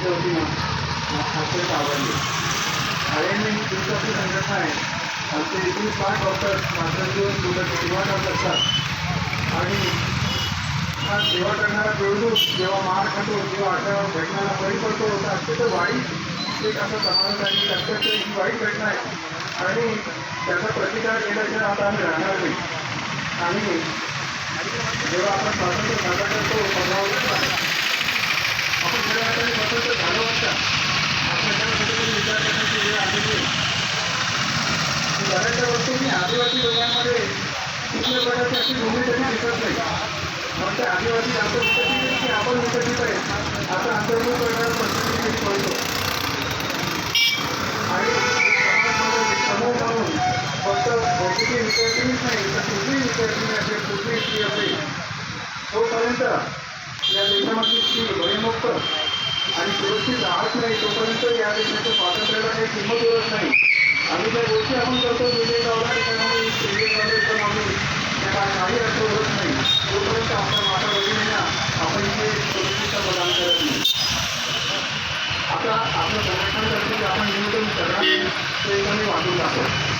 संस्थेच्या वतीनं अत्यंत आवडली आय एम एन ही संघटना आहे. आमचे एकूण पाच डॉक्टर माणसांची मुलाची सेवा करत असतात. आणि हा सेवा करणारा जोडतो जेव्हा मार खातो जेव्हा आठव्या घटनाला बळी पडतो तर अत्यंत वाईट एक असं समाजात आहे. की अत्यंत ही वाईट घटना आहे. आणि त्याचा प्रतिकार केल्याशिवाय आता आम्ही राहणार नाही. आणि जेव्हा आपण स्वातंत्र्य साजरा करतो की प्रकारची अशी भूमी तरी दिसत नाही फक्त आदिवासी जास्त विकसित की आपण विकसित आहे. आता अंतर्भूत करणारा पद्धतीने कळतो आणि समोर म्हणून फक्त भौतिकी विद्यार्थीनीच नाही तर कुठली विद्यार्थिनी असेल कुठली स्त्री असेल तोपर्यंत या देशामध्ये स्त्री भयमुक्त आणि सुरक्षित राहत नाही तोपर्यंत या देशाच्या स्वातंत्र्याला काही किंमत उरत नाही आम्ही ज्या गोष्टी आपण करतो विजय गावला ठिकाणी विजय गावला एकदम आम्ही त्याला काही अर्थ उरत नाही तोपर्यंत आपल्या माता भगिनींना आपण इथे सुरक्षितता प्रदान करत नाही आता आपलं संरक्षण करतो की आपण नियोजन करणार ते एकदम वाटून दाखवतो